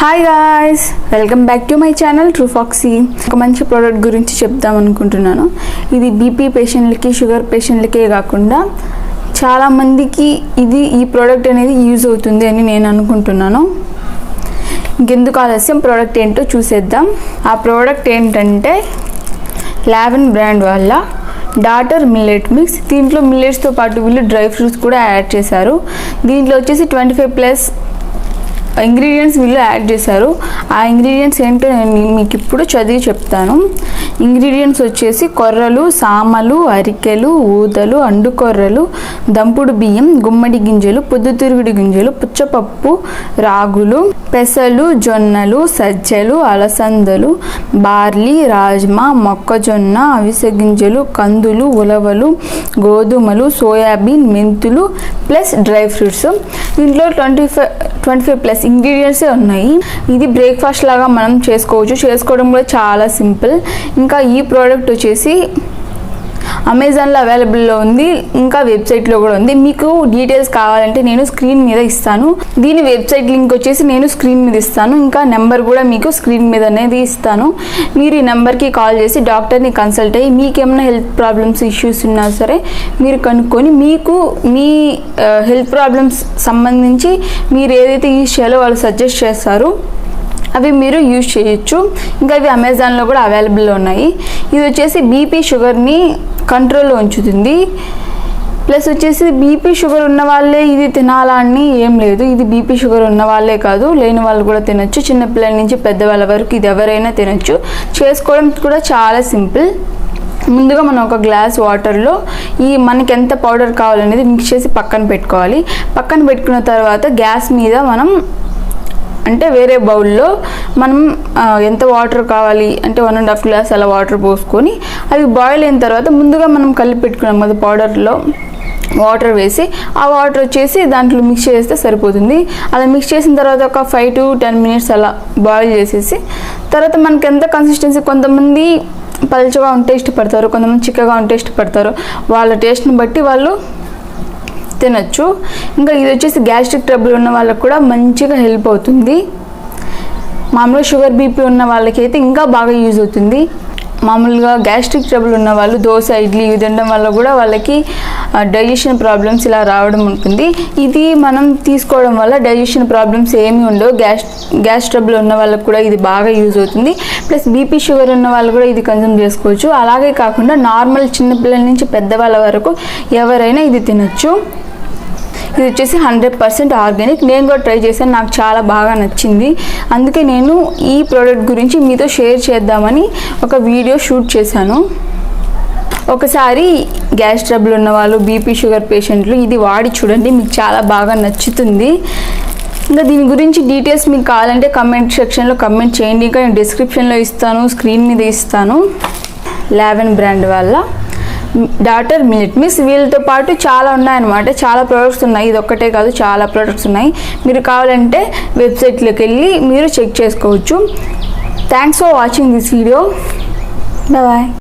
Hi guys welcome back to my channel true foxy ఒక మంచి product గురించి చెప్దాం అనుకుంటున్నాను. ఇది బీపీ పేషెంట్లకి షుగర్ పేషెంట్లకే కాకుండా చాలామందికి ఇది ఈ ప్రోడక్ట్ అనేది యూజ్ అవుతుంది అని నేను అనుకుంటున్నాను. ఇంకెందుకు ఆలస్యం ప్రోడక్ట్ ఏంటో చూసేద్దాం. ఆ ప్రోడక్ట్ ఏంటంటే లావెన్ బ్రాండ్ వల్ల డాటర్ మిల్లెట్ మిక్స్ దీంట్లో మిల్లెట్స్తో పాటు వీళ్ళు డ్రై ఫ్రూట్స్ కూడా యాడ్ చేశారు. దీంట్లో వచ్చేసి ట్వంటీ ఫైవ్ ప్లస్ ఇంగ్రీడియంట్స్ వీళ్ళు యాడ్ చేశారు. ఆ ఇంగ్రీడియంట్స్ ఏంటో నేను మీకు ఇప్పుడు చదివి చెప్తాను. ఇంగ్రీడియంట్స్ వచ్చేసి కొర్రలు సామలు అరికెలు ఊదలు అండుకొర్రలు దంపుడు బియ్యం గుమ్మడి గింజలు పొద్దుతిరుగుడు గింజలు పుచ్చపప్పు రాగులు పెసలు జొన్నలు సజ్జలు అలసందలు బార్లీ రాజ్మా మొక్కజొన్న అవిసె గింజలు కందులు ఉలవలు గోధుమలు సోయాబీన్ మెంతులు ప్లస్ డ్రై ఫ్రూట్స్. దీంట్లో twenty five twenty five plus ఇంగ్రీడియంట్సే ఉన్నాయి. ఇది బ్రేక్ఫాస్ట్ లాగా మనం చేసుకోవచ్చు. చేసుకోవడం కూడా చాలా సింపుల్. ఇంకా ఈ ప్రోడక్ట్ వచ్చేసి అమెజాన్లో అవైలబుల్లో ఉంది. ఇంకా వెబ్సైట్లో కూడా ఉంది. మీకు డీటెయిల్స్ కావాలంటే నేను స్క్రీన్ మీద ఇస్తాను. దీని వెబ్సైట్ లింక్ వచ్చేసి నేను స్క్రీన్ మీద ఇస్తాను. ఇంకా నెంబర్ కూడా మీకు స్క్రీన్ మీద అనేది ఇస్తాను. మీరు ఈ నెంబర్కి కాల్ చేసి డాక్టర్ని కన్సల్ట్ అయ్యి మీకేమైనా హెల్త్ ప్రాబ్లమ్స్ ఇష్యూస్ ఉన్నా సరే మీరు కనుక్కొని మీకు మీ హెల్త్ ప్రాబ్లమ్స్ సంబంధించి మీరు ఏదైతే యూజ్ చేయాలో వాళ్ళు సజెస్ట్ చేస్తారు అవి మీరు యూజ్ చేయొచ్చు. ఇంకా అవి అమెజాన్లో కూడా అవైలబుల్లో ఉన్నాయి. ఇది వచ్చేసి బీపీ షుగర్ని కంట్రోల్లో ఉంచుతుంది. ప్లస్ వచ్చేసి బీపీ షుగర్ ఉన్న వాళ్ళే ఇది తినాలా అని ఏం లేదు. ఇది బీపీ షుగర్ ఉన్న వాళ్ళే కాదు లేని వాళ్ళు కూడా తినొచ్చు. చిన్నపిల్లల నుంచి పెద్దవాళ్ళ వరకు ఇది ఎవరైనా తినొచ్చు. చేసుకోవడం కూడా చాలా సింపుల్. ముందుగా మనం ఒక గ్లాస్ వాటర్లో ఈ మనకి ఎంత పౌడర్ కావాలనేది మిక్స్ చేసి పక్కన పెట్టుకోవాలి. పక్కన పెట్టుకున్న తర్వాత గ్యాస్ మీద మనం అంటే వేరే బౌల్లో మనం ఎంత వాటర్ కావాలి అంటే వన్ అండ్ హాఫ్ గ్లాస్ అలా వాటర్ పోసుకొని అవి బాయిల్ అయిన తర్వాత ముందుగా మనం కలిపి పెట్టుకున్నాం కదా పౌడర్లో వాటర్ వేసి ఆ వాటర్ వచ్చేసి దాంట్లో మిక్స్ చేస్తే సరిపోతుంది. అలా మిక్స్ చేసిన తర్వాత ఒక ఫైవ్ టు టెన్ మినిట్స్ అలా బాయిల్ చేసేసి తర్వాత మనకి ఎంత కన్సిస్టెన్సీ కొంతమంది పలుచగా ఉంటే ఇష్టపడతారు కొంతమంది చిక్కగా ఉంటే ఇష్టపడతారు. వాళ్ళ టేస్ట్ని బట్టి వాళ్ళు తినచ్చు. ఇంకా ఇది వచ్చేసి గ్యాస్ట్రిక్ ట్రబుల్ ఉన్న వాళ్ళకి కూడా మంచిగా హెల్ప్ అవుతుంది. మామూలుగా షుగర్ బీపీ ఉన్న వాళ్ళకైతే ఇంకా బాగా యూజ్ అవుతుంది. మామూలుగా గ్యాస్ట్రిక్ ట్రబుల్ ఉన్న వాళ్ళు దోశ ఇడ్లీ ఇవి తినడం వల్ల కూడా వాళ్ళకి డైజెషన్ ప్రాబ్లమ్స్ ఇలా రావడం ఉంటుంది. ఇది మనం తీసుకోవడం వల్ల డైజెషన్ ప్రాబ్లమ్స్ ఏమీ ఉండవు. గ్యాస్ గ్యాస్ ట్రబుల్ ఉన్న వాళ్ళకి కూడా ఇది బాగా యూజ్ అవుతుంది. ప్లస్ బీపీ షుగర్ ఉన్న వాళ్ళు కూడా ఇది కన్జ్యూమ్ చేసుకోవచ్చు. అలాగే కాకుండా నార్మల్ చిన్నపిల్లల నుంచి పెద్దవాళ్ళ వరకు ఎవరైనా ఇది తినొచ్చు. ఇది వచ్చేసి హండ్రెడ్ పర్సెంట్ ఆర్గానిక్. నేను కూడా ట్రై చేశాను. నాకు చాలా బాగా నచ్చింది. అందుకే నేను ఈ ప్రోడక్ట్ గురించి మీతో షేర్ చేద్దామని ఒక వీడియో షూట్ చేశాను. ఒకసారి గ్యాస్ ట్రబుల్ ఉన్న వాళ్ళు బీపీ షుగర్ పేషెంట్లు ఇది వాడి చూడండి. మీకు చాలా బాగా నచ్చుతుంది. ఇంకా దీని గురించి డీటెయిల్స్ మీకు కావాలంటే కమెంట్ సెక్షన్లో కమెంట్ చేయండి. ఇంకా నేను డిస్క్రిప్షన్లో ఇస్తాను స్క్రీన్ మీద ఇస్తాను. లెవెన్ బ్రాండ్ వల్ల డాటర్ మినిట్. మిస్ వీళ్ళతో పాటు చాలా ఉన్నాయన్నమాట. చాలా ప్రోడక్ట్స్ ఉన్నాయి. ఇది ఒక్కటే కాదు చాలా ప్రోడక్ట్స్ ఉన్నాయి. మీరు కావాలంటే వెబ్సైట్లోకి వెళ్ళి మీరు చెక్ చేసుకోవచ్చు. Thanks for watching this video bye